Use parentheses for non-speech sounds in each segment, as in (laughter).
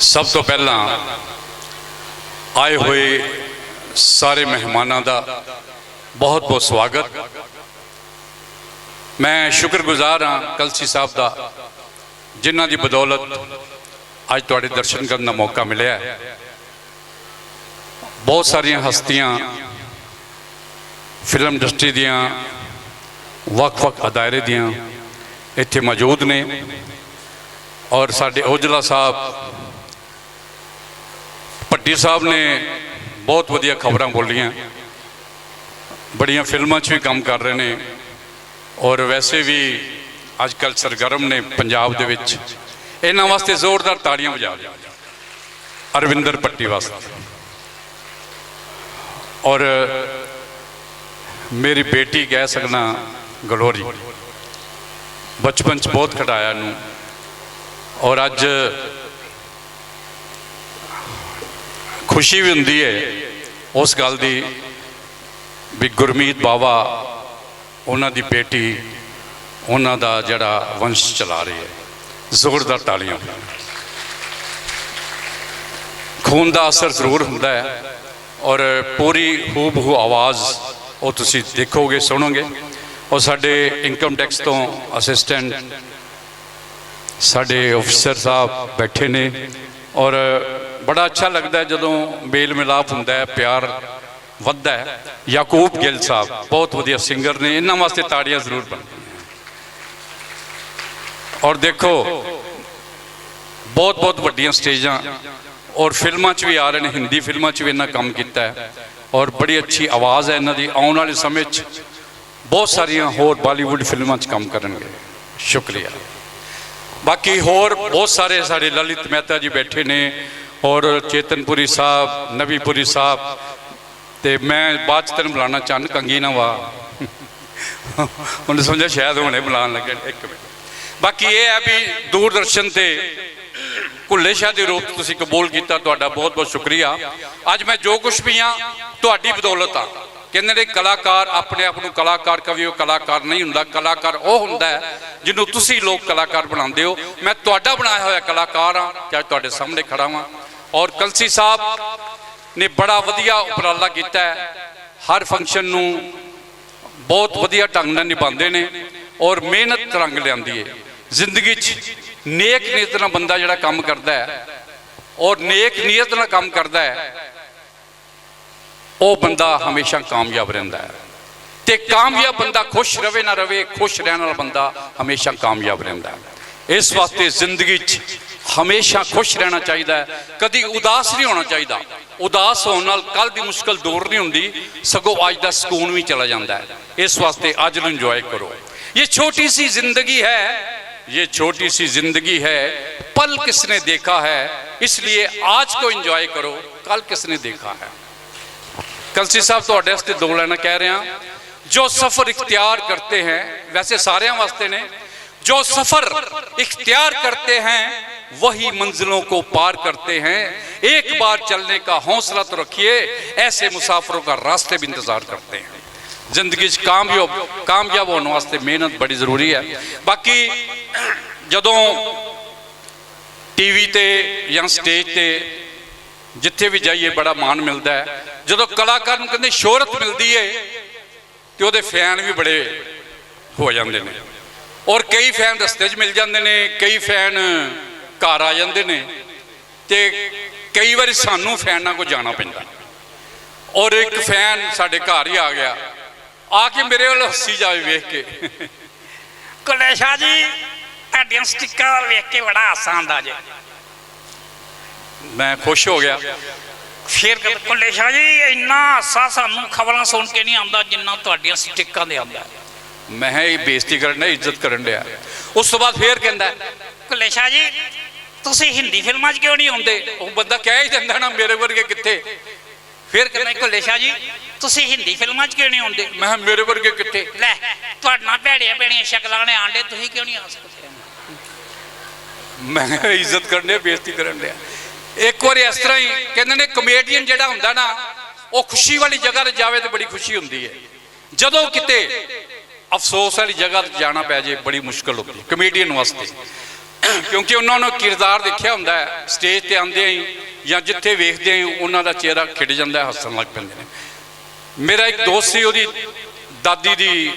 ਸਭ ਤੋਂ ਪਹਿਲਾਂ ਆਏ ਹੋਏ ਸਾਰੇ ਮਹਿਮਾਨਾਂ ਦਾ ਬਹੁਤ ਬਹੁਤ ਸਵਾਗਤ। ਮੈਂ ਸ਼ੁਕਰਗੁਜ਼ਾਰ ਹਾਂ ਕਲਸੀ ਸਾਹਿਬ ਦਾ, ਜਿਨ੍ਹਾਂ ਦੀ ਬਦੌਲਤ ਅੱਜ ਤੁਹਾਡੇ ਦਰਸ਼ਨ ਕਰਨ ਦਾ ਮੌਕਾ ਮਿਲਿਆ ਬਹੁਤ ਸਾਰੀਆਂ ਹਸਤੀਆਂ ਫਿਲਮ ਇੰਡਸਟਰੀ ਦੀਆਂ ਵੱਖ-ਵੱਖ ਅਦਾਇਰੇ ਦੀਆਂ ਇੱਥੇ ਮੌਜੂਦ ਨੇ। ਔਰ ਸਾਡੇ ਔਜਲਾ ਸਾਹਿਬ ਭੱਟੀ ਸਾਹਿਬ ਨੇ ਬਹੁਤ ਵਧੀਆ ਖਬਰਾਂ ਬੋਲੀਆਂ। ਬੜੀਆਂ ਫਿਲਮਾਂ 'ਚ ਵੀ ਕੰਮ ਕਰ ਰਹੇ ਨੇ। ਔਰ ਵੈਸੇ ਵੀ ਅੱਜ ਕੱਲ ਸਰਗਰਮ ਨੇ ਪੰਜਾਬ ਦੇ ਵਿੱਚ। ਇਹਨਾਂ ਵਾਸਤੇ ਜ਼ੋਰਦਾਰ ਤਾੜੀਆਂ ਵਜਾ ਦਿਓ ਅਰਵਿੰਦਰ ਪੱਟੀ ਵਾਸਤੇ। ਔਰ ਮੇਰੀ ਬੇਟੀ ਕਹਿ ਸਕਣਾ ਗਲੋਰੀ। ਬਚਪਨ 'ਚ ਬਹੁਤ ਖਟਾਇਆ ਨੂੰ ਔਰ ਅੱਜ ਖੁਸ਼ੀ ਵੀ ਹੁੰਦੀ ਹੈ ਉਸ ਗੱਲ ਦੀ ਵੀ ਗੁਰਮੀਤ ਬਾਵਾ, ਉਹਨਾਂ ਦੀ ਬੇਟੀ, ਉਹਨਾਂ ਦਾ ਜਿਹੜਾ ਵੰਸ਼ ਚਲਾ ਰਹੀ ਹੈ। ਜ਼ੋਰਦਾਰ ਤਾਲੀਆਂ ਖੂਨ ਦਾ ਅਸਰ ਜ਼ਰੂਰ ਹੁੰਦਾ ਹੈ ਔਰ ਪੂਰੀ ਖੂਬ ਹੂ ਆਵਾਜ਼ ਉਹ ਤੁਸੀਂ ਦੇਖੋਗੇ, ਸੁਣੋਗੇ। ਔਰ ਸਾਡੇ ਇਨਕਮ ਟੈਕਸ ਤੋਂ ਅਸਿਸਟੈਂਟ ਸਾਡੇ ਅਫਸਰ ਸਾਹਿਬ ਬੈਠੇ ਨੇ ਔਰ ਬੜਾ ਅੱਛਾ ਲੱਗਦਾ ਹੈ ਜਦੋਂ ਮੇਲ ਮਿਲਾਪ ਹੁੰਦਾ ਹੈ, ਪਿਆਰ ਵੱਧਦਾ ਹੈ। ਯਾਕੂਬ ਗਿੱਲ ਸਾਹਿਬ ਬਹੁਤ ਵਧੀਆ ਸਿੰਗਰ ਨੇ, ਇਹਨਾਂ ਵਾਸਤੇ ਤਾੜੀਆਂ ਜ਼ਰੂਰ ਬਣਦੀਆਂ ਔਰ ਦੇਖੋ, ਬਹੁਤ ਬਹੁਤ ਵੱਡੀਆਂ ਸਟੇਜਾਂ ਔਰ ਫਿਲਮਾਂ 'ਚ ਵੀ ਆ ਰਹੇ ਨੇ, ਹਿੰਦੀ ਫਿਲਮਾਂ 'ਚ ਵੀ ਇਹਨਾਂ ਕੰਮ ਕੀਤਾ ਹੈ। ਔਰ ਬੜੀ ਅੱਛੀ ਆਵਾਜ਼ ਹੈ ਇਹਨਾਂ ਦੀ, ਆਉਣ ਵਾਲੇ ਸਮੇਂ 'ਚ ਬਹੁਤ ਸਾਰੀਆਂ ਹੋਰ ਬਾਲੀਵੁੱਡ ਫਿਲਮਾਂ 'ਚ ਕੰਮ ਕਰਨਗੇ। ਸ਼ੁਕਰੀਆ। ਬਾਕੀ ਹੋਰ ਬਹੁਤ ਸਾਰੇ ਸਾਡੇ ਲਲਿਤ ਮਹਿਤਾ ਜੀ ਬੈਠੇ ਨੇ ਔਰ ਚੇਤਨਪੁਰੀ ਸਾਹਿਬ, ਨਵੀਪੁਰੀ ਸਾਹਿਬ ਤੇ ਮੈਂ ਬਾਅਦ ਚ ਤੈਨੂੰ ਬੁਲਾਉਣਾ ਚੰਨ ਕੰਗੀ ਨਾ ਵਾ। ਉਹਨੇ ਸਮਝਿਆ ਸ਼ਾਇਦ ਹੁਣੇ ਬੁਲਾਉਣ ਲੱਗੇ ਇੱਕ ਮਿੰਟ। ਬਾਕੀ ਇਹ ਹੈ ਵੀ ਦੂਰਦਰਸ਼ਨ ਤੇ ਭੁੱਲੇ ਸ਼ਾਹ ਦੇ ਰੂਪ 'ਚ ਤੁਸੀਂ ਕਬੂਲ ਕੀਤਾ, ਤੁਹਾਡਾ ਬਹੁਤ ਬਹੁਤ ਸ਼ੁਕਰੀਆ। ਅੱਜ ਮੈਂ ਜੋ ਕੁਝ ਵੀ ਆ ਤੁਹਾਡੀ ਬਦੌਲਤ ਆ ਕਹਿੰਦੇ ਨੇ ਕਲਾਕਾਰ ਆਪਣੇ ਆਪ ਨੂੰ ਕਲਾਕਾਰ ਕਵੀ, ਉਹ ਕਲਾਕਾਰ ਨਹੀਂ ਹੁੰਦਾ। ਕਲਾਕਾਰ ਉਹ ਹੁੰਦਾ ਹੈ ਜਿਹਨੂੰ ਤੁਸੀਂ ਲੋਕ ਕਲਾਕਾਰ ਬਣਾਉਂਦੇ ਹੋ। ਮੈਂ ਤੁਹਾਡਾ ਬਣਾਇਆ ਹੋਇਆ ਕਲਾਕਾਰ ਆ ਕਿ ਅੱਜ ਤੁਹਾਡੇ ਸਾਹਮਣੇ ਖੜਾ ਹਾਂ ਔਰ ਕਲਸੀ ਸਾਹਿਬ ਨੇ ਬੜਾ ਵਧੀਆ ਉਪਰਾਲਾ ਕੀਤਾ ਹੈ। ਹਰ ਫੰਕਸ਼ਨ ਨੂੰ ਬਹੁਤ ਵਧੀਆ ਢੰਗ ਨਾਲ ਨਿਭਾਉਂਦੇ ਨੇ ਔਰ ਮਿਹਨਤ ਰੰਗ ਲਿਆਂਦੀ ਹੈ। ਜ਼ਿੰਦਗੀ 'ਚ ਨੇਕ ਨੀਅਤ ਨਾਲ ਬੰਦਾ ਜਿਹੜਾ ਕੰਮ ਕਰਦਾ ਹੈ ਔਰ ਨੇਕ ਨੀਅਤ ਨਾਲ ਕੰਮ ਕਰਦਾ ਹੈ, ਉਹ ਬੰਦਾ ਹਮੇਸ਼ਾ ਕਾਮਯਾਬ ਰਹਿੰਦਾ ਹੈ। ਤੇ ਕਾਮਯਾਬ ਬੰਦਾ ਖੁਸ਼ ਰਵੇ ਨਾ ਰਵੇ, ਖੁਸ਼ ਰਹਿਣ ਵਾਲਾ ਬੰਦਾ ਹਮੇਸ਼ਾ ਕਾਮਯਾਬ ਰਹਿੰਦਾ ਹੈ। ਇਸ ਵਾਸਤੇ ਜ਼ਿੰਦਗੀ 'ਚ ਹਮੇਸ਼ਾ ਖੁਸ਼ ਰਹਿਣਾ ਚਾਹੀਦਾ ਹੈ ਕਦੀ ਉਦਾਸ ਨਹੀਂ ਹੋਣਾ ਚਾਹੀਦਾ ਉਦਾਸ ਹੋਣ ਨਾਲ ਕੱਲ ਦੀ ਮੁਸ਼ਕਲ ਦੂਰ ਨਹੀਂ ਹੁੰਦੀ ਸਗੋਂ ਅੱਜ ਦਾ ਸਕੂਨ ਵੀ ਚਲਾ ਜਾਂਦਾ ਹੈ ਇਸ ਵਾਸਤੇ ਅੱਜ ਨੂੰ ਇੰਜੋਏ ਕਰੋ ਇਹ ਛੋਟੀ ਸੀ ਜ਼ਿੰਦਗੀ ਹੈ ये छोटी सी जिंदगी है पल किसने देखा है इसलिए आज को एंजॉय करो कल किसने देखा है ਕਲਸੀ ਸਾਹਿਬ ਤੁਹਾਡੇ ਵਾਸਤੇ ਦੋ ਲਾਈਨਾਂ ਕਹਿ ਰਿਹਾ ਜੋ ਸਫਰ ਇਖਤਿਆਰ ਕਰਤੇ ਹੈ ਵੈਸੇ ਸਾਰਿਆਂ ਵਾਸਤੇ ਨੇ जो सफर इख्तियार करते हैं वही मंजिलों को पार करते हैं एक बार चलने का हौसला तो रखिए ऐसे मुसाफिरों का रास्ते भी इंतजार करते हैं ਜ਼ਿੰਦਗੀ 'ਚ ਕਾਮਯਾਬ ਕਾਮਯਾਬ ਹੋਣ ਵਾਸਤੇ ਮਿਹਨਤ ਬੜੀ ਜ਼ਰੂਰੀ ਹੈ ਬਾਕੀ ਜਦੋਂ ਟੀਵੀ ਤੇ ਜਾਂ ਸਟੇਜ ਤੇ ਜਿੱਥੇ ਵੀ ਜਾਈਏ ਬੜਾ ਮਾਣ ਮਿਲਦਾ ਹੈ ਜਦੋਂ ਕਲਾਕਾਰ ਨੂੰ ਕਹਿੰਦੇ ਸ਼ੋਹਰਤ ਮਿਲਦੀ ਹੈ ਤੇ ਉਹਦੇ ਫੈਨ ਵੀ ਬੜੇ ਹੋ ਜਾਂਦੇ ਨੇ ਔਰ ਕਈ ਫੈਨ ਰਸਤੇ 'ਚ ਮਿਲ ਜਾਂਦੇ ਨੇ ਕਈ ਫੈਨ ਘਰ ਆ ਜਾਂਦੇ ਨੇ ਤੇ ਕਈ ਵਾਰੀ ਸਾਨੂੰ ਫੈਨਾਂ ਕੋ ਜਾਣਾ ਪੈਂਦਾ। ਔਰ ਇੱਕ ਫੈਨ ਸਾਡੇ ਘਰ ਹੀ ਆ ਗਿਆ। ਆ ਕੇ ਮੇਰੇ ਵੱਲ ਹੱਸੀ ਜਾਵੇ ਵੇਖ ਕੇ। ਕੁਲੇਸ਼ਾ ਜੀ ਤੁਹਾਡੀਆਂ ਸਟਿੱਕਾਂ ਵੇਖ ਕੇ ਬੜਾ ਹਾਸਾ ਆਉਂਦਾ ਜੇ। ਮੈਂ ਖੁਸ਼ ਹੋ ਗਿਆ। ਫੇਰ ਕਹਿੰਦੇ ਕੁਲੇਸ਼ਾ ਜੀ ਇੰਨਾ ਹਾਸਾ ਸਾਨੂੰ ਖਬਰਾਂ ਸੁਣ ਕੇ ਨਹੀਂ ਆਉਂਦਾ ਜਿੰਨਾ ਤੁਹਾਡੀਆਂ ਸਟਿੱਕਾਂ ਦੇ ਆਉਂਦਾ। ਮੈਂ ਕਿਹਾ, ਇਹ ਬੇਇੱਜ਼ਤੀ ਕਰਨ ਡਿਆ, ਇੱਜ਼ਤ ਕਰਨ ਡਿਆ। ਉਸ ਤੋਂ ਬਾਅਦ ਫੇਰ ਕਹਿੰਦਾ, ਕੁਲੇਸ਼ਾ ਜੀ, ਤੁਸੀਂ ਹਿੰਦੀ ਫਿਲਮਾਂ 'ਚ ਕਿਉਂ ਨਹੀਂ ਆਉਂਦੇ? ਉਹ ਬੰਦਾ ਕਹਿ ਹੀ ਦਿੰਦਾ ਨਾ, ਮੇਰੇ ਵਰਗੇ ਕਿੱਥੇ? ਫੇਰ ਕਹਿੰਦਾ, ਕੁਲੇਸ਼ਾ ਜੀ, ਤੁਸੀਂ ਹਿੰਦੀ ਫਿਲਮਾਂ 'ਚ ਕਿਉਂ ਨਹੀਂ ਆਉਂਦੇ? ਮੈਂ ਕਿਹਾ, ਮੇਰੇ ਵਰਗੇ ਕਿੱਥੇ? ਲੈ ਤੁਹਾਡਾ ਭੈੜੀਆਂ ਭੈੜੀਆਂ ਸ਼ਕਲਾਂ ਨੇ ਆਂਡੇ, ਤੁਸੀਂ ਕਿਉਂ ਨਹੀਂ ਆ ਸਕਦੇ? ਮੈਂ ਇੱਜ਼ਤ ਕਰਨ ਡਿਆ, ਬੇਇੱਜ਼ਤੀ ਕਰਨ ਡਿਆ। ਇੱਕ ਵਾਰੀ ਇਸ ਤਰ੍ਹਾਂ ਹੀ ਕਹਿੰਦੇ ਨੇ ਕਮੇਡੀਅਨ ਜਿਹੜਾ ਹੁੰਦਾ ਨਾ, ਉਹ ਖੁਸ਼ੀ ਵਾਲੀ ਜਗ੍ਹਾ ਤੇ ਜਾਵੇ ਤੇ ਬੜੀ ਖੁਸ਼ੀ ਹੁੰਦੀ ਹੈ। ਜਦੋਂ ਕਿਤੇ ਅਫਸੋਸ ਵਾਲੀ ਜਗ੍ਹਾ ਤੇ ਜਾਣਾ ਪੈ ਜੇ ਬੜੀ ਮੁਸ਼ਕਲ ਹੁੰਦੀ ਹੈ ਕਮੇਡੀਅਨ ਵਾਸਤੇ। ਕਿਉਂਕਿ ਉਹਨਾਂ ਨੂੰ ਕਿਰਦਾਰ ਦੇਖਿਆ ਹੁੰਦਾ ਹੈ ਸਟੇਜ ਤੇ ਆਉਂਦੇ ਹੀ ਜਾਂ ਜਿੱਥੇ ਵੇਖਦੇ ਹੀ ਉਹਨਾਂ ਦਾ ਚਿਹਰਾ ਖਿੜ ਜਾਂਦਾ ਹੱਸਣ ਲੱਗ ਪੈਂਦੇ ਨੇ। ਮੇਰਾ ਇੱਕ ਦੋਸਤ ਸੀ, ਉਹਦੀ ਦਾਦੀ ਦੀ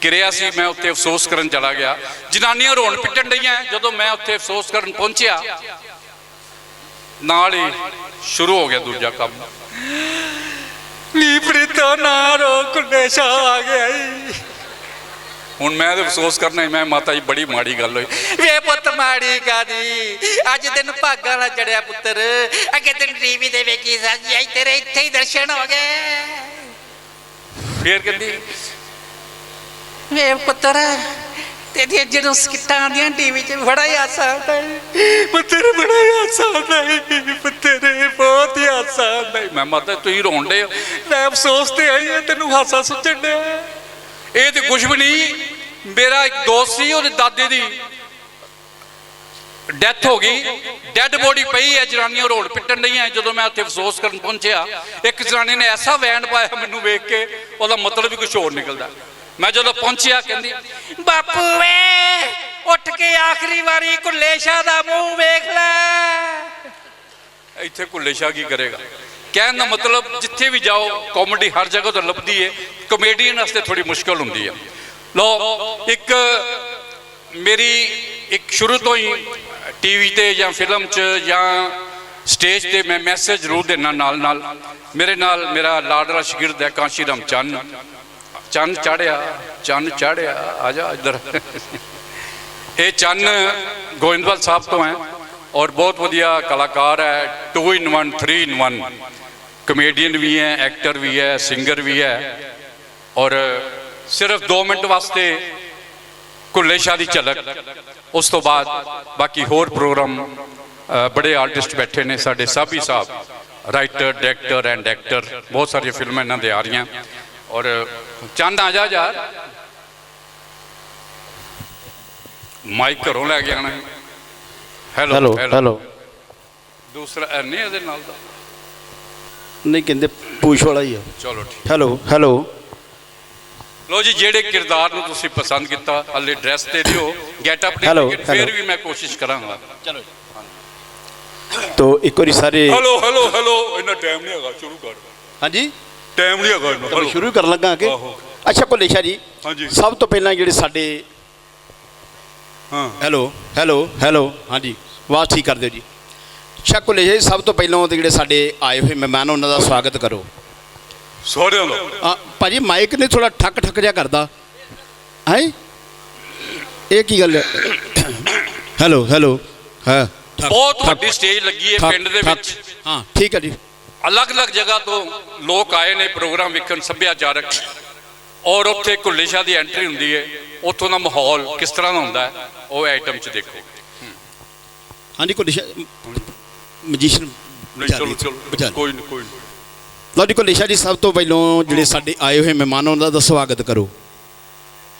ਕਿਰਿਆ ਸੀ, ਮੈਂ ਉੱਥੇ ਅਫਸੋਸ ਕਰਨ ਚਲਾ ਗਿਆ। ਜਨਾਨੀਆਂ ਰੋਣ ਪਿੱਟਣ ਡਈਆਂ, ਜਦੋਂ ਮੈਂ ਉੱਥੇ ਅਫਸੋਸ ਕਰਨ ਪਹੁੰਚਿਆ, ਨਾਲ ਹੀ ਸ਼ੁਰੂ ਹੋ ਗਿਆ ਦੂਜਾ ਕੰਮ। ਨੀ ਪ੍ਰੀਤਾ, ਨਾ ਰੋ ਕੁਲੇਸ਼ਾ ਆ ਗਿਆ ਹੁਣ ਮੈਂ ਤੇ ਅਫਸੋਸ ਕਰਨਾ ਮੈਂ ਮਾਤਾ ਜੀ, ਬੜੀ ਮਾੜੀ ਗੱਲ ਹੋਈ। ਵੇ ਪੁੱਤ ਮਾੜੀ ਕਾਦੀ ਅੱਜ ਦਿਨ ਭਾਗਾਂ ਨਾਲ ਚੜਿਆ ਪੁੱਤਰ। ਅੱਗੇ ਦਿਨ ਟੀਵੀ ਤੇ ਵੇਖੀ ਸਾਜੀ ਤੇਰੇ ਇੱਥੇ ਹੀ ਦਰਸ਼ਨ ਹੋ ਗਏ। ਫੇਰ ਕਹਿੰਦੀ, ਵੇ ਪੁੱਤਰ, ਤੇਰੀਆਂ ਜਦੋਂ ਸਕਿੱਟਾਂ ਆਉਂਦੀਆਂ ਟੀਵੀ 'ਚ, ਬੜਾ ਹੀ ਹਾਸਾ ਆਉਂਦਾ ਹੈ ਪੁੱਤਰ, ਬੜਾ ਹੀ ਹਾਸਾ ਆਉਂਦਾ ਹੈ ਪੁੱਤਰ ਬਹੁਤ ਹੀ ਹਾਸਾ ਆਉਂਦਾ ਹੈ ਮੈਂ ਮਾਤਾ ਤੁਸੀਂ ਰੋਣ ਡੇ ਮੈਂ ਅਫਸੋਸ ਤੇ ਆਈ ਹਾਂ, ਤੈਨੂੰ ਹਾਸਾ ਸੁੱਚਣ ਡਿਆ। ਇਹ ਤੇ ਕੁਝ ਵੀ ਨਹੀਂ। ਮੇਰਾ ਇੱਕ ਦੋਸਤ ਸੀ, ਉਹਦੇ ਦਾਦੇ ਦੀ ਡੈਥ ਹੋ ਗਈ। ਡੈੱਡ ਬੋਡੀ ਪਈ ਹੈ ਜਨਾਨੀਆਂ ਰੋਡ ਪਿੱਟਣ ਡਈਆਂ ਜਦੋਂ ਮੈਂ ਉੱਥੇ ਅਫਸੋਸ ਕਰਨ ਪਹੁੰਚਿਆ, ਇੱਕ ਜਨਾਨੀ ਨੇ ਐਸਾ ਵੈਂਡ ਪਾਇਆ ਮੈਨੂੰ ਵੇਖ ਕੇ, ਉਹਦਾ ਮਤਲਬ ਵੀ ਕੁਝ ਹੋਰ ਨਿਕਲਦਾ। ਮੈਂ ਜਦੋਂ ਪਹੁੰਚਿਆ, ਕਹਿੰਦੀ, ਬਾਪੂ ਵੇ ਉੱਠ ਕੇ ਆਖਰੀ ਵਾਰੀ ਕੁੱਲੇ ਸ਼ਾਹ ਦਾ ਮੂੰਹ ਵੇਖ ਲੈ। ਇੱਥੇ ਕੁੱਲੇ ਸ਼ਾਹ ਕੀ ਕਰੇਗਾ? ਕਹਿਣ ਦਾ ਮਤਲਬ, ਜਿੱਥੇ ਵੀ ਜਾਓ, ਕਾਮੇਡੀ ਹਰ ਜਗ੍ਹਾ ਤੋਂ ਲੱਭਦੀ ਹੈ ਕਮੇਡੀਅਨ ਵਾਸਤੇ ਥੋੜੀ ਮੁਸ਼ਕਲ ਹੁੰਦੀ ਹੈ ਲੋ, ਇੱਕ ਮੇਰੀ ਇੱਕ ਸ਼ੁਰੂ ਤੋਂ ਹੀ ਟੀਵੀ ਤੇ ਜਾਂ ਫਿਲਮ 'ਚ ਜਾਂ ਸਟੇਜ ਤੇ ਮੈਂ ਮੈਸੇਜ ਜ਼ਰੂਰ ਦੇਣਾ ਨਾਲ ਨਾਲ। ਮੇਰੇ ਨਾਲ ਮੇਰਾ ਲਾਡਲਾ ਸ਼ਗਿਰਦ ਹੈ ਕਾਂਸ਼ੀ ਰਾਮ ਚੰਨ ਚੰਨ ਚੜਿਆ ਚੰਨ ਚੜਿਆ, ਆ ਜਾ ਇੱਧਰ। ਇਹ ਚੰਨ ਗੋਇੰਦਵਾਲ ਸਾਹਿਬ ਤੋਂ ਹੈ ਔਰ ਬਹੁਤ ਵਧੀਆ ਕਲਾਕਾਰ ਹੈ 2 ਇਨ 1 3 ਇਨ 1 ਕਮੇਡੀਅਨ ਵੀ ਹੈ ਐਕਟਰ ਵੀ ਹੈ ਸਿੰਗਰ ਵੀ ਹੈ। ਔਰ ਸਿਰਫ 2 ਮਿੰਟ ਵਾਸਤੇ ਕੁੱਲੇ ਸ਼ਾਹ ਦੀ ਝਲਕ ਉਸ ਤੋਂ ਬਾਅਦ ਬਾਕੀ ਹੋਰ ਪ੍ਰੋਗਰਾਮ ਬੜੇ ਆਰਟਿਸਟ ਬੈਠੇ ਨੇ ਸਾਡੇ Sabi Sahib writer director and actor ਬਹੁਤ ਸਾਰੀਆਂ ਫਿਲਮਾਂ ਇਹਨਾਂ ਦੇ ਆ ਰਹੀਆਂ। ਔਰ ਚੰਦ ਆ ਜਾ ਯਾਰ ਮਾਈਕ ਘਰੋਂ ਲੈ ਕੇ ਆਣਾ ਹੈਲੋ ਹੈਲੋ ਹੈਲੋ ਦੂਸਰਾ ਐ ਨਹੀਂ ਇਹਦੇ ਨਾਲ ਦਾ। ਨਹੀਂ ਕਹਿੰਦੇ ਪੂਛ ਵਾਲਾ ਹੀ ਆ। ਚਲੋ ਠੀਕ। ਹੈਲੋ ਹੈਲੋ ਲੋ ਜੀ ਜਿਹੜੇ ਕਿਰਦਾਰ ਨੂੰ ਤੁਸੀਂ ਪਸੰਦ ਕੀਤਾ ਹਲੇ ਡਰੈਸ ਤੇ ਦਿਓ ਗੈਟ ਅਪ ਨਹੀਂ ਫਿਰ. ਵੀ ਮੈਂ ਕੋਸ਼ਿਸ਼ ਕਰਾਂਗਾ। ਤੋ ਇੱਕ ਵਾਰੀ ਸਾਰੇ ਹੈਲੋ ਹੈਲੋ ਹੈਲੋ ਇੰਨਾ ਟਾਈਮ ਨਹੀਂ ਹੈਗਾ ਸ਼ੁਰੂ ਕਰ। ਹਾਂਜੀ? ਟਾਈਮ ਨਹੀਂ ਹੈਗਾ ਇੰਨਾ। ਚਲੋ hello। ਸ਼ੁਰੂ ਕਰਨ ਲੱਗਾ ਕਿ। ਅੱਛਾ ਕੋਲੇਸ਼ਾ ਜੀ। ਹਾਂਜੀ। ਸਭ ਤੋਂ ਪਹਿਲਾਂ ਜਿਹੜੇ ਸਾਡੇ ਹਾਂ। ਹੈਲੋ ਹੈਲੋ ਹੈਲੋ ਹਾਂਜੀ ਆਵਾਜ਼ ਠੀਕ ਕਰ ਦਿਓ ਜੀ। ਅੱਛਾ ਕੋਲੇਸ਼ਾ ਜੀ ਸਭ ਤੋਂ ਪਹਿਲਾਂ ਉਹ ਜਿਹੜੇ ਸਾਡੇ ਆਏ ਹੋਏ ਮਹਿਮਾਨ ਉਹਨਾਂ ਦਾ ਸਵਾਗਤ ਕਰੋ। ਸਾਰਿਆਂ ਦਾ ਆ ਭਾਜੀ ਮਾਈਕ ਨੇ ਥੋੜਾ ਠੱਕ ਠੱਕ ਜਿਹਾ ਕਰਦਾ। ਹੈ? ਇਹ ਕੀ ਗੱਲ ਹੈ? ਹੈਲੋ ਹੈਲੋ ਹਾਂ। ਠੱਕ- ਬਹੁਤ ਠੱਕ- ਵੱਡੀ ਸਟੇਜ ਲੱਗੀ ਹੈ ਠੱਕ- ਪਿੰਡ ਦੇ ਠੱਕ। ਵਿੱਚ। ਹਾਂ ਠੀਕ ਹੈ ਜੀ। ਅਲੱਗ-ਅਲੱਗ ਜਗ੍ਹਾ ਤੋਂ ਲੋਕ ਆਏ ਨੇ ਪ੍ਰੋਗਰਾਮ ਵੇਖਣ ਸੱਭਿਆਚਾਰਕ। ਔਰ ਉੱਥੇ ਕੁੱਲੇ ਸ਼ਾਹ ਦੀ ਐਂਟਰੀ ਹੁੰਦੀ ਹੈ। ਉੱਥੋਂ ਦਾ ਮਾਹੌਲ ਕਿਸ ਤਰ੍ਹਾਂ ਦਾ ਹੁੰਦਾ ਹੈ? ਉਹ ਆਈਟਮ 'ਚ ਦੇਖੋ। ਹਾਂਜੀ ਕੋਲੇਸ਼ਾ ਮਜੀਸ਼ੀਅਨ ਨਹੀਂ ਚਲੋ ਚਲੋ। ਕੋਈ ਨਹੀਂ ਕੋਈ ਨਹੀਂ ਲਓ ਜੀ ਕੋਲੇਸ਼ਾ ਜੀ ਸਭ ਤੋਂ ਪਹਿਲਾਂ ਜਿਹੜੇ ਸਾਡੇ ਆਏ ਹੋਏ ਮਹਿਮਾਨ ਉਹਨਾਂ ਦਾ ਸਵਾਗਤ ਕਰੋ।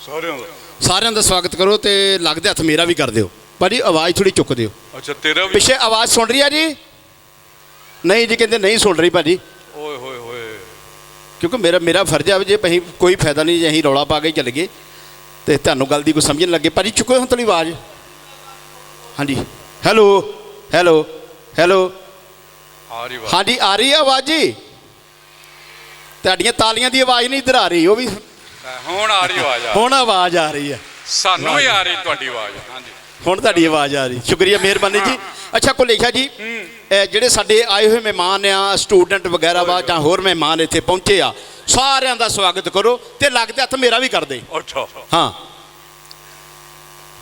ਸਾਰਿਆਂ ਦਾ? ਸਾਰਿਆਂ ਦਾ ਸਵਾਗਤ ਕਰੋ ਤੇ ਲੱਗਦੇ ਹੱਥ ਮੇਰਾ ਵੀ ਕਰ ਦਿਓ। ਭਾਜੀ ਆਵਾਜ਼ ਥੋੜੀ ਚੁੱਕ ਦਿਓ। ਅੱਛਾ ਤੇਰਾ ਵੀ? ਪਿੱਛੇ ਆਵਾਜ਼ ਸੁਣ ਰਹੀ ਆ ਜੀ? ਨਹੀਂ ਜੀ ਕਹਿੰਦੇ ਨਹੀਂ ਸੁਣ ਰਹੀ ਭਾਜੀ। ਓਏ ਹੋਏ ਹੋਏ। ਕਿਉਂਕਿ ਮੇਰਾ ਮੇਰਾ ਫਰਜ਼ ਆ ਵੀ ਜੇ ਅਸੀਂ ਕੋਈ ਫਾਇਦਾ ਨਹੀਂ ਜੇ ਅਸੀਂ ਰੌਲਾ ਪਾ ਕੇ ਚੱਲ ਗਏ ਤੇ ਤੁਹਾਨੂੰ ਗੱਲ ਦੀ ਕੋਈ ਸਮਝ ਨਹੀਂ ਲੱਗੇ। ਭਾਜੀ ਚੁੱਕੋ ਹੁਣ ਤਲੀ ਆਵਾਜ਼। ਹਾਂਜੀ। ਹੈਲੋ। ਹੈਲੋ। ਹੈਲੋ। ਆ ਰਹੀ ਬਾਤ ਹਾਂਜੀ ਆ ਰਹੀ ਆ ਆਵਾਜ਼ ਜੀ। ਤੁਹਾਡੀਆਂ ਤਾਲੀਆਂ ਦੀ ਆਵਾਜ਼ ਨਹੀਂ ਇੱਧਰ ਆ ਰਹੀ ਉਹ ਵੀ ਹੁਣ ਆ ਰਹੀ ਆਵਾਜ਼ ਹੁਣ ਆਵਾਜ਼ ਆ ਰਹੀ ਹੈ। ਸਾਨੂੰ ਵੀ ਆ ਰਹੀ ਤੁਹਾਡੀ ਆਵਾਜ਼ ਹਾਂਜੀ। ਹੁਣ ਤੁਹਾਡੀ ਆਵਾਜ਼ ਆ ਰਹੀ। ਸ਼ੁਕਰੀਆ ਮਿਹਰਬਾਨੀ ਜੀ। ਅੱਛਾ ਕੋਲੇਖਾ ਜੀ ਜਿਹੜੇ ਸਾਡੇ ਆਏ ਹੋਏ ਮਹਿਮਾਨ ਆ ਸਟੂਡੈਂਟ ਵਗੈਰਾ ਵਾ ਜਾਂ ਹੋਰ ਮਹਿਮਾਨ ਇੱਥੇ ਪਹੁੰਚੇ ਆ ਸਾਰਿਆਂ ਦਾ ਸਵਾਗਤ ਕਰੋ ਤੇ ਲੱਗਦੇ ਹੱਥ ਮੇਰਾ ਵੀ ਕਰ ਦੇ। ਅੱਛਾ। ਹਾਂ।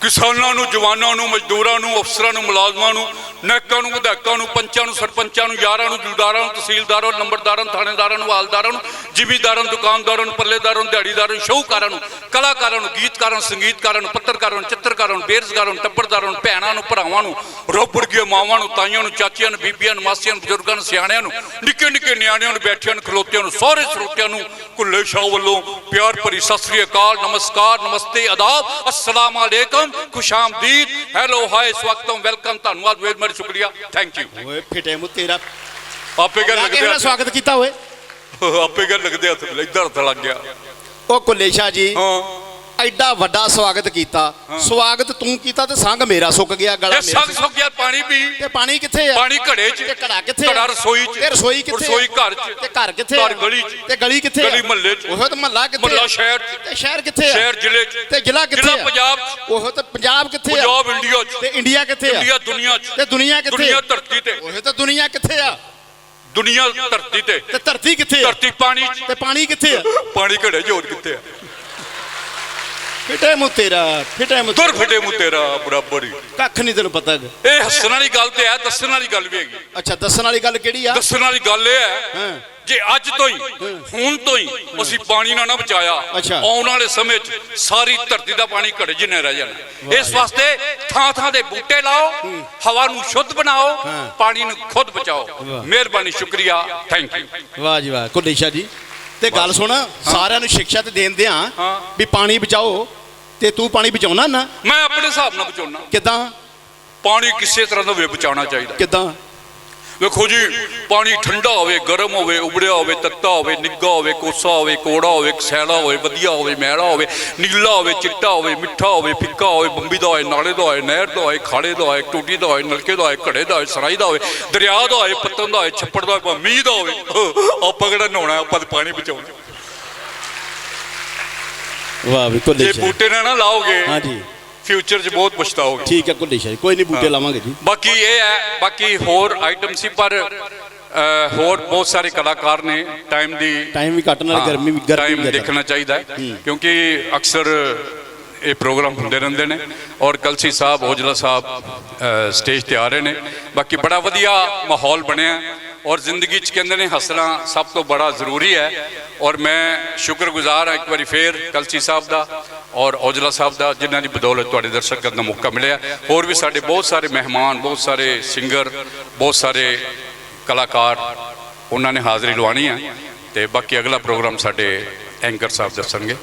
ਕਿਸਾਨਾਂ ਨੂੰ, ਜਵਾਨਾਂ ਨੂੰ, ਮਜ਼ਦੂਰਾਂ ਨੂੰ, ਅਫਸਰਾਂ ਨੂੰ, ਮੁਲਾਜ਼ਮਾਂ ਨੂੰ ਨੈਕਾਂ ਨੂੰ, ਵਿਧਾਇਕਾਂ ਨੂੰ, ਪੰਚਾਂ ਨੂੰ, ਸਰਪੰਚਾਂ ਨੂੰ, ਯਾਰਾਂ ਨੂੰ ਦਿਲਦਾਰਾਂ ਨੂੰ, ਤਹਿਸੀਲਦਾਰਾਂ ਨੂੰ, ਨੰਬਰਦਾਰਾਂ ਨੂੰ, ਥਾਣੇਦਾਰਾਂ ਨੂੰ ਹਾਲਦਾਰਾਂ ਨੂੰ, ਜ਼ਿਮੀਂਦਾਰਾਂ ਨੂੰ, ਦੁਕਾਨਦਾਰਾਂ ਨੂੰ, ਪੱਲੇਦਾਰਾਂ ਨੂੰ, ਦਿਹਾੜੀਦਾਰਾਂ ਨੂੰ, ਸ਼ਾਹੂਕਾਰਾਂ ਨੂੰ, ਕਲਾਕਾਰਾਂ ਨੂੰ, ਗੀਤਕਾਰਾਂ ਨੂੰ ਸੰਗੀਤਕਾਰਾਂ ਨੂੰ, ਪੱਤਰਕਾਰਾਂ ਨੂੰ, ਚਿੱਤਰਕਾਰਾਂ ਨੂੰ, ਬੇਰੁਜ਼ਗਾਰਾਂ ਨੂੰ, ਟੱਬਰਦਾਰਾਂ ਨੂੰ, ਭੈਣਾਂ ਨੂੰ, ਭਰਾਵਾਂ ਨੂੰ ਰੋਪੜ ਦੀਆਂ ਮਾਵਾਂ ਨੂੰ, ਤਾਈਆਂ ਨੂੰ, ਚਾਚੀਆਂ ਨੂੰ, ਬੀਬੀਆਂ ਨੂੰ, ਮਾਸੀਆਂ ਨੂੰ, ਬਜ਼ੁਰਗਾਂ ਨੂੰ, ਸਿਆਣਿਆਂ ਨੂੰ, ਨਿੱਕੇ ਨਿੱਕੇ ਨਿਆਣਿਆਂ ਨੂੰ, ਬੈਠਿਆਂ ਨੂੰ, ਖਲੋਤਿਆਂ ਨੂੰ, ਸਾਰੇ ਸਰੋਤਿਆਂ ਨੂੰ, ਕੁੱਲੇ ਸ਼ਾਹ ਵੱਲੋਂ ਪਿਆਰ ਭਰੀ ਸਤਿ ਸ੍ਰੀ ਅਕਾਲ, ਨਮਸਕਾਰ, ਨਮਸਤੇ ਆਦਾਬ ਅਸਲਾਮ ਅਲੈਕਮ। ਖੁਸ਼ਾਮਦੀਦ ਹੈਲੋ ਹਾਈ ਸਵਾਗਤਮ ਵੈਲਕਮ ਧੰਨਵਾਦ ਵੇਰੀ ਮਚ ਸ਼ੁਕਰੀਆ। ਥੈਂਕ ਯੂ ਓਏ ਫਿਟੇ ਮੂੰ ਤੇਰਾ। ਆਪੇ ਗੱਲ ਲੱਗਦੇ ਲੱਗਦੇ ਸਵਾਗਤ ਕੀਤਾ ਹੋਏ ਹੱਥ। (laughs) ਆਪੇ ਗੱਲ ਲੱਗਦੇ ਹੱਥ ਇੱਧਰ ਹੱਥ ਲੱਗ ਗਿਆ। ਉਹ ਕੁਲੇਸ਼ਾ ਜੀ ਹਾਂ। ਐਡਾ ਵੱਡਾ ਸਵਾਗਤ ਕੀਤਾ ਸਵਾਗਤ ਤੂੰ ਕੀਤਾ ਤੇ ਸੰਗ ਮੇਰਾ ਸੁੱਕ ਗਿਆ ਗਲਾ ਇਹ ਮੇਰਾ ਸਭ ਸੁੱਕ ਗਿਆ ਪਾਣੀ ਪੀ ਤੇ ਪਾਣੀ ਕਿੱਥੇ ਆ ਪਾਣੀ ਘੜੇ 'ਚ ਤੇ ਘੜਾ ਕਿੱਥੇ? ਘੜਾ ਰਸੋਈ 'ਚ ਤੇ ਰਸੋਈ ਕਿੱਥੇ? ਰਸੋਈ ਘਰ 'ਚ ਤੇ ਘਰ ਕਿੱਥੇ? ਘਰ ਗਲੀ 'ਚ ਤੇ ਗਲੀ ਕਿੱਥੇ? ਗਲੀ ਮੁਹੱਲੇ 'ਚ ਉਹ ਤਾਂ ਮਹੱਲਾ ਕਿੱਥੇ ਮੁਹੱਲਾ? ਸ਼ਹਿਰ 'ਚ ਤੇ ਸ਼ਹਿਰ ਕਿੱਥੇ ਆ ਸ਼ਹਿਰ ਜ਼ਿਲ੍ਹੇ 'ਚ ਤੇ ਜ਼ਿਲ੍ਹਾ ਕਿੱਥੇ ਜ਼ਿਲ੍ਹਾ ਆ? ਪੰਜਾਬ 'ਚ ਉਹ ਤਾਂ ਪੰਜਾਬ ਕਿੱਥੇ ਆ ਪੰਜਾਬ ਇੰਡੀਆ 'ਚ ਤੇ ਇੰਡੀਆ ਕਿੱਥੇ ਆ ਇੰਡੀਆ ਦੁਨੀਆ 'ਚ ਤੇ ਦੁਨੀਆ ਕਿੱਥੇ ਦੁਨੀਆ? ਧਰਤੀ ਤੇ ਉਹ ਤਾਂ ਦੁਨੀਆ ਕਿੱਥੇ ਆ ਦੁਨੀਆ ਧਰਤੀ ਤੇ ਤੇ ਧਰਤੀ ਕਿੱਥੇ ਆ ਧਰਤੀ ਪਾਣੀ 'ਚ ਤੇ ਪਾਣੀ ਕਿੱਥੇ ਆ ਪਾਣੀ ਘੜੇ ਹੋਰ ਕਿੱਥੇ ਆ ਫਿਟੇ ਮੂੰ ਤੇਰਾ ਫਿਟੇ ਮੂੰ ਤੁਰ ਫਿਟੇ ਮੂੰ ਤੇਰਾ ਬਰਾਬਰ ਹੀ। ਕੱਖ ਨਹੀਂ ਤੈਨੂੰ ਪਤਾ ਹੈਗਾ। ਇਹ ਹੱਸਣ ਵਾਲੀ ਗੱਲ ਤੇ ਹੈ ਦੱਸਣ ਵਾਲੀ ਗੱਲ ਵੀ ਹੈਗੀ। ਅੱਛਾ ਦੱਸਣ ਵਾਲੀ ਗੱਲ ਕਿਹੜੀ ਆ? ਦੱਸਣ ਵਾਲੀ ਗੱਲ ਇਹ ਹੈ ਜੇ ਅੱਜ ਤੋਂ ਹੀ ਹੁਣ ਤੋਂ ਹੀ ਅਸੀਂ ਪਾਣੀ ਨਾ ਨਾ ਬਚਾਇਆ। ਆਉਣ ਵਾਲੇ ਸਮੇਂ 'ਚ ਸਾਰੀ ਧਰਤੀ ਦਾ ਪਾਣੀ ਘੜੇ ਜਿੰਨੇ ਰਹਿ ਜਾਣਾ। ਇਸ ਵਾਸਤੇ ਥਾਂ ਥਾਂ ਦੇ ਬੂਟੇ ਲਾਓ ਹਵਾ ਨੂੰ ਸ਼ੁੱਧ ਬਣਾਓ। ਪਾਣੀ ਨੂੰ ਖੁਦ ਬਚਾਓ। ਮਿਹਰਬਾਨੀ ਸ਼ੁਕਰੀਆ। ਥੈਂਕ ਯੂ ਵਾਹ ਜੀ ਵਾਹ। ਕੁਲੇਸ਼ਾ ਜੀ ਤੇ ਗੱਲ ਸੁਣ ਸਾਰਿਆਂ ਨੂੰ ਸਿੱਖਿਆ ਤੇ ਦੇਂਦੇ ਆ। ਵੀ ਪਾਣੀ ਬਚਾਓ। ਤੇ ਤੂੰ ਪਾਣੀ ਬਚਾਉਣਾ ਨਾ ਮੈਂ ਆਪਣੇ ਹਿਸਾਬ ਨਾਲ ਬਚਾਉਣਾ ਕਿਦਾਂ ਪਾਣੀ ਕਿਸੇ ਤਰ੍ਹਾਂ ਦਾ ਵੀ ਬਚਾਉਣਾ ਚਾਹੀਦਾ ਕਿਦਾਂ ਵੇਖੋ ਜੀ ਪਾਣੀ ਠੰਡਾ ਹੋਵੇ ਗਰਮ ਹੋਵੇ ਉਬੜਿਆ ਹੋਵੇ ਤੱਤਾ ਹੋਵੇ ਨਿੱਗਾ ਹੋਵੇ ਕੋਸਾ ਹੋਵੇ ਕੋੜਾ ਹੋਵੇ ਸੈਲਾ ਹੋਵੇ ਵਧੀਆ ਹੋਵੇ ਮੈਲਾ ਹੋਵੇ ਨੀਲਾ ਹੋਵੇ ਚਿੱਟਾ ਹੋਵੇ ਮਿੱਠਾ ਹੋਵੇ ਫਿੱਕਾ ਹੋਵੇ ਬੰਬੀ ਦਾ ਹੋਵੇ ਨਾਲੇ ਦਾ ਹੋਵੇ ਨਹਿਰ ਦਾ ਹੋਵੇ ਖਾੜੇ ਦਾ ਹੋਵੇ ਟੂਟੀ ਦਾ ਹੋਵੇ ਨਲਕੇ ਦਾ ਹੋਵੇ ਘੜੇ ਦਾ ਹੋਵੇ ਸਰਾਈ ਦਾ ਹੋਵੇ ਦਰਿਆ ਦਾ ਹੋਵੇ ਪੱਤਨ ਦਾ ਹੋਵੇ ਛੱਪੜ ਦਾ ਹੋਵੇ ਮੀਂਹ ਦਾ ਹੋਵੇ ਆਪਾਂ ਕਿਹੜਾ ਨਹਾਉਣਾ ਆਪਾਂ ਪਾਣੀ ਬਚਾਉਣਾ ਵਾਹ ਵੀ ਜੇ ਕੁਲੇਸ਼ਾ ਬੂਟੇ ਨਾ ਨਾ ਲਾਓਗੇ ਹਾਂਜੀ। ਫਿਊਚਰ 'ਚ ਬਹੁਤ ਪਛਤਾਓਗੇ। ਠੀਕ ਹੈ ਕੁਲੇਸ਼ਾ ਜੀ ਕੋਈ ਨਹੀਂ ਬੂਟੇ ਲਾਵਾਂਗੇ ਜੀ। ਬਾਕੀ ਇਹ ਹੈ ਬਾਕੀ ਹੋਰ ਆਈਟਮ ਸੀ ਪਰ ਹੋਰ ਬਹੁਤ ਸਾਰੇ ਕਲਾਕਾਰ ਨੇ ਟਾਈਮ ਦੀ ਟਾਈਮ ਵੀ ਕੱਟ ਨਾਲ ਗਰਮੀ ਵੀ ਗਰਮੀ ਟਾਈਮ ਵੀ ਜ਼ਿਆਦਾ। ਦੇਖਣਾ ਚਾਹੀਦਾ ਹੈ ਕਿਉਂਕਿ ਅਕਸਰ ਇਹ ਪ੍ਰੋਗਰਾਮ ਹੁੰਦੇ ਰਹਿੰਦੇ ਨੇ ਔਰ ਕਲਸੀ ਸਾਹਿਬ ਔਜਲਾ ਸਾਹਿਬ ਸਟੇਜ ਤੇ ਆ ਰਹੇ ਨੇ। ਬਾਕੀ ਬੜਾ ਵਧੀਆ ਮਾਹੌਲ ਬਣਿਆ। ਔਰ ਜ਼ਿੰਦਗੀ 'ਚ ਕਹਿੰਦੇ ਨੇ ਹੱਸਣਾ ਸਭ ਤੋਂ ਬੜਾ ਜ਼ਰੂਰੀ ਹੈ। ਔਰ ਮੈਂ ਸ਼ੁਕਰਗੁਜ਼ਾਰ ਹਾਂ ਇੱਕ ਵਾਰੀ ਫੇਰ ਕਲਸੀ ਸਾਹਿਬ ਦਾ ਔਰ ਔਜਲਾ ਸਾਹਿਬ ਦਾ, ਜਿਨ੍ਹਾਂ ਦੀ ਬਦੌਲਤ ਤੁਹਾਡੇ ਦਰਸ਼ਕ ਕਰਨ ਦਾ ਮੌਕਾ ਮਿਲਿਆ। ਹੋਰ ਵੀ ਸਾਡੇ ਬਹੁਤ ਸਾਰੇ ਮਹਿਮਾਨ, ਬਹੁਤ ਸਾਰੇ ਸਿੰਗਰ ਬਹੁਤ ਸਾਰੇ ਕਲਾਕਾਰ ਉਹਨਾਂ ਨੇ ਹਾਜ਼ਰੀ ਲਵਾਉਣੀ ਹੈ ਤੇ ਬਾਕੀ ਅਗਲਾ ਪ੍ਰੋਗਰਾਮ ਸਾਡੇ ਐਂਕਰ ਸਾਹਿਬ ਦੱਸਣਗੇ।